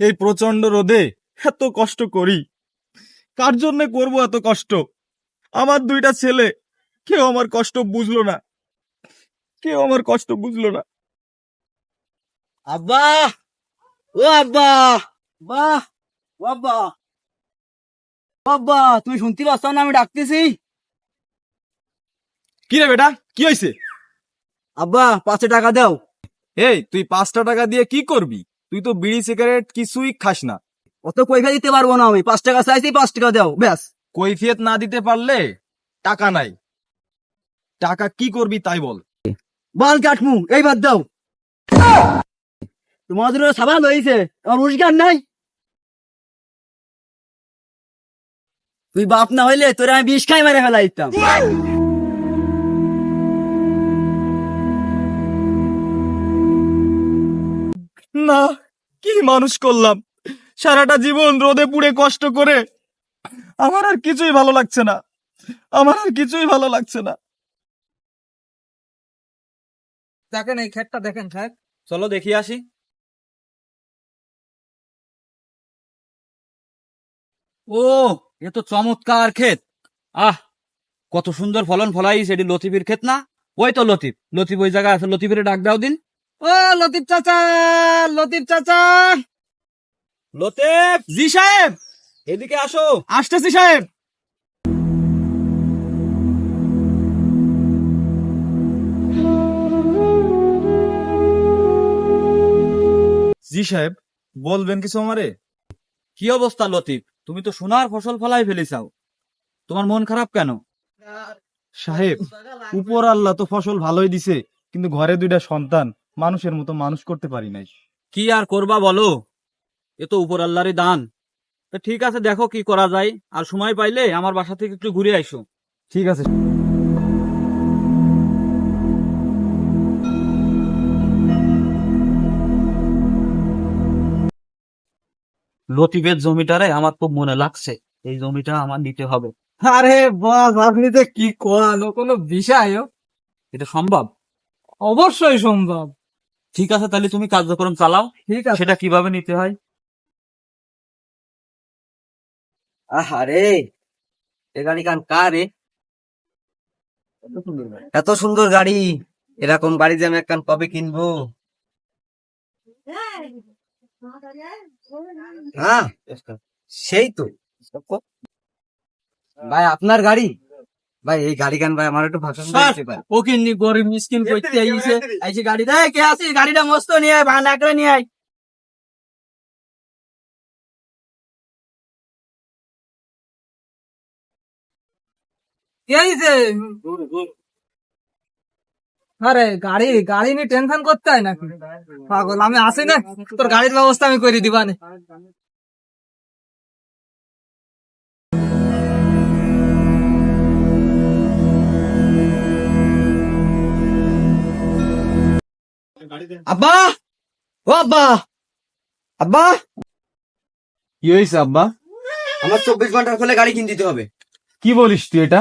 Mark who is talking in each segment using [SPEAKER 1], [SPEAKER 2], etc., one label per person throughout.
[SPEAKER 1] এই প্রচণ্ড রোদে এত কষ্ট করি। কার জন্য করব এত কষ্ট? আমার দুইটা ছেলে কেউ আমার কষ্ট বুঝলো না। কেউ আমার কষ্ট বুঝলো না।
[SPEAKER 2] আব্বা! ও আব্বা! বাহ ও আব্বা! তুমি শুনতে পাচ্ছ না আমি ডাকতেছি?
[SPEAKER 1] কি রে বেটা কি হয়েছে
[SPEAKER 2] আব্বা পাঁচশো টাকা দাও।
[SPEAKER 1] এই তুই পাঁচটা টাকা দিয়ে কি করবি? তুই তো বিড়ি সিগারেট কিছুই খাস না।
[SPEAKER 2] অত পয়সা দিতে পারব না আমি। পাঁচ টাকা চাইছি পাঁচ টাকা দাও ব্যাস।
[SPEAKER 1] কৈফিয়ত না দিতে পারলে টাকা নাই। টাকা কি করবি তাই বল।
[SPEAKER 2] বাল কাটমু এইবার দাও। তোমাদের সাবান হয়েছে আমার রোজগার নাই। তুই বাপ না হইলে তোরে আমি বিষ খাই মেরে ফেলা দিতাম
[SPEAKER 1] না, কি মানুষ করলাম? সারাটা জীবন রোদে পুড়ে কষ্ট করে আমার আর কিছুই ভালো লাগছে না। আমার আর কিছুই ভালো লাগছে না।
[SPEAKER 3] দেখেন এই ক্ষেতটা, দেখেন সাহেব
[SPEAKER 1] চলো দেখি আসি।
[SPEAKER 3] ও, এ তো চমৎকার ক্ষেত। আহ, কত সুন্দর ফলন ফলাইস এটি লতিফের ক্ষেত না? ওই তো লতিফ। লতিফ ওই জায়গায় আছে। লতিফের ডাক দাও দিন। ও লতিফ চাচা লতিফ চাচা।
[SPEAKER 1] লতেফ জি সাহেব এদিকে আসো। আসতেছি সাহেব। জি সাহেব বলবেন কিছু আমারে?
[SPEAKER 3] কি অবস্থা লতিফ? তুমি তো সোনার ফসল ফলাই ফেলেছাও। তোমার মন খারাপ কেন?
[SPEAKER 1] সাহেব উপর আল্লাহ তো ফসল ভালোই দিছে কিন্তু ঘরে দুইটা সন্তান। মানুষের মতো মানুষ করতে পারি নাই।
[SPEAKER 3] কি আর করবা বলো? এ তো উপর আল্লাহরই দান। তা ঠিক আছে দেখো কি করা যায়। আর সময় পাইলে আমার বাসা থেকে একটু ঘুরে আইসো।
[SPEAKER 1] ঠিক আছে।
[SPEAKER 3] লতিফের জমিটারে আমার খুব মনে লাগছে। এই জমিটা আমার নিতে হবে।
[SPEAKER 4] আরে বাস আপনি তো কি কোয়ান ও কোনো বিষয়
[SPEAKER 3] এটা সম্ভব?
[SPEAKER 4] অবশ্যই সম্ভব।
[SPEAKER 3] ঠিক আছে তাহলে তুমি কার্যক্রম চালাও।
[SPEAKER 4] ঠিক আছে।
[SPEAKER 3] সেটা কীভাবে নিতে হয়?
[SPEAKER 2] আহারে এ গাড়ি কান কার রে? এত সুন্দর গাড়ি এরকম গাড়ি যে আমি একখান কবে কিনবো? হ্যাঁ সেই তো। ভাই আপনার গাড়ি? ভাই এই গাড়ি গান ভাই আমার একটু
[SPEAKER 4] কিন্নি গরিব মিসকিন করতে আইছে। আইছে গাড়ি দেয় কে আছে গাড়িটা মস্ত নিয়ে আয় ভাড়া করে নিয়ে আয়। আরে গাড়ি গাড়ি নিয়ে টেনশন করতে হয় নাকি? পাগল আমি আসি না। তোর গাড়ির ব্যবস্থা আমি করে দিবানে।
[SPEAKER 2] আব্বা! ও আব্বা! আব্বা!
[SPEAKER 1] কি হয়েছে আব্বা?
[SPEAKER 2] আমার চব্বিশ ঘণ্টার খোলে গাড়ি কিনে দিতে হবে।
[SPEAKER 1] কি বলিস তুই এটা?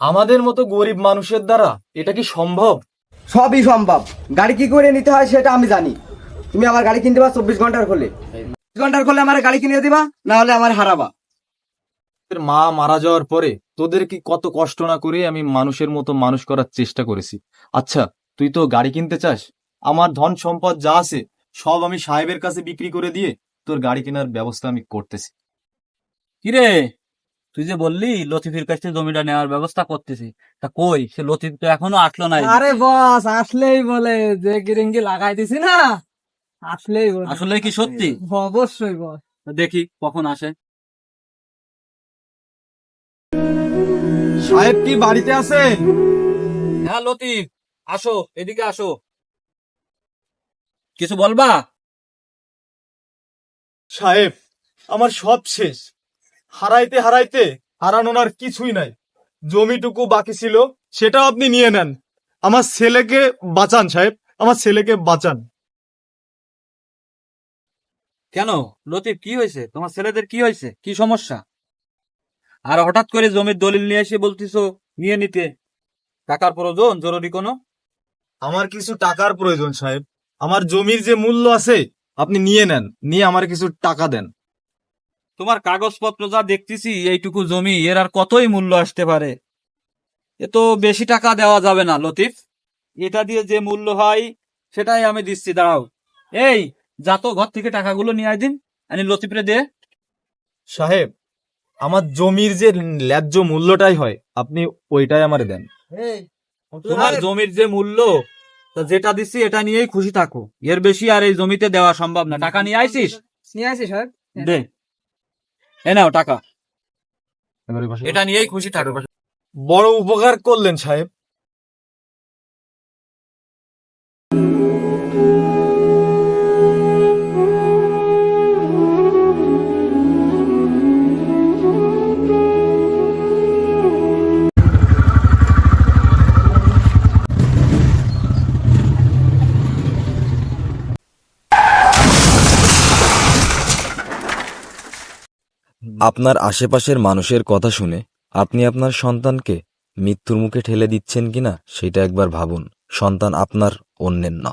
[SPEAKER 1] আমাদের মতো গরিব মানুষের দ্বারা এটা কি সম্ভব?
[SPEAKER 2] সবই সম্ভব। গাড়ি কি করে নিতে হয় সেটা আমি জানি। তুমি আমার গাড়ি কিনতে পারো চব্বিশ ঘণ্টার খোলে চব্বিশ ঘণ্টার খোলে আমার গাড়ি কিনে দিবা না হলে আমার হারাবা।
[SPEAKER 1] তোদের মা মারা যাওয়ার পরে তোদের কি কত কষ্ট না করে আমি মানুষের মতো মানুষ করার চেষ্টা করেছি। আচ্ছা তুই তো গাড়ি কিনতে চাস? আমার ধন সম্পদ যা আছে সব আমি সাহেবের কাছে বিক্রি করে দিয়ে তোর গাড়ি কেনার ব্যবস্থা আমি করতেছি।
[SPEAKER 3] কিরে তুই যে বললি লতিফের কাছ থেকে জমিটা নেওয়ার ব্যবস্থা করতেছি। তা কই? সে লতিফ তো এখনও আসলো না
[SPEAKER 4] আরে বস আসলেই বলে যে গিরিঙ্গি লাগাই দিছি না আসলেই বলে।
[SPEAKER 3] আসলে কি সত্যি?
[SPEAKER 4] অবশ্যই বস।
[SPEAKER 3] দেখি কখন আসে।
[SPEAKER 1] সাহেব কি বাড়িতে আছে?
[SPEAKER 3] হ্যাঁ লতিফ। আসো এদিকে আসো। কিছু বলবা?
[SPEAKER 1] সাহেব আমার সব শেষ। হারাইতে হারাইতে হারানোর আর কিছুই নাই। জমিটুকু বাকি ছিল সেটাও আপনি নিয়ে নেন। আমার ছেলেকে বাঁচান সাহেব। আমার ছেলেকে বাঁচান।
[SPEAKER 3] কেন? লতিফ কি হয়েছে? তোমার ছেলেদের কি হয়েছে? কি সমস্যা? আর হঠাৎ করে জমির দলিল নিয়ে এসে বলতিছো নিয়ে নিতে। টাকার প্রয়োজন? জরুরি কোনো?
[SPEAKER 1] আমার কিছু টাকার প্রয়োজন সাহেব। আমার জমির যে মূল্য আছে আপনি নিয়ে নেন। নিয়ে আমার কিছু টাকা দেন।
[SPEAKER 3] তোমার কাগজপত্র যা দেখতেছি এইটুকু জমি এর আর কতই মূল্য আসতে পারে? এ তো বেশি টাকা দেওয়া যাবে না লতিফ। এটা দিয়ে যে মূল্য হয় সেটাই আমি দিচ্ছি দাঁড়াও। এই যা তো ঘর থেকে টাকাগুলো নিয়ে আয় দিন আনি লতিফরে দে।
[SPEAKER 1] সাহেব আমার জমির যে ন্যায্য মূল্যটাই হয় আপনি ওইটাই আমার দেন।
[SPEAKER 3] তোমার জমির যে মূল্য তা যেটা দিচ্ছি এটা নিয়েই খুশি থাকো। এর বেশি আর এই জমিতে দেওয়া সম্ভব না। টাকা নিয়ে আইসিস?
[SPEAKER 4] নিয়ে আইসিস সাহেব?
[SPEAKER 3] দে। এ নাও টাকা। এটা নিয়েই খুশি থাকো।
[SPEAKER 1] বড় উপকার করলেন সাহেব।
[SPEAKER 5] আপনার আশেপাশের মানুষের কথা শুনে আপনি আপনার সন্তানকে মৃত্যুর মুখে ঠেলে দিচ্ছেন কিনা, সেটা একবার ভাবুন। সন্তান আপনার অন্যের না।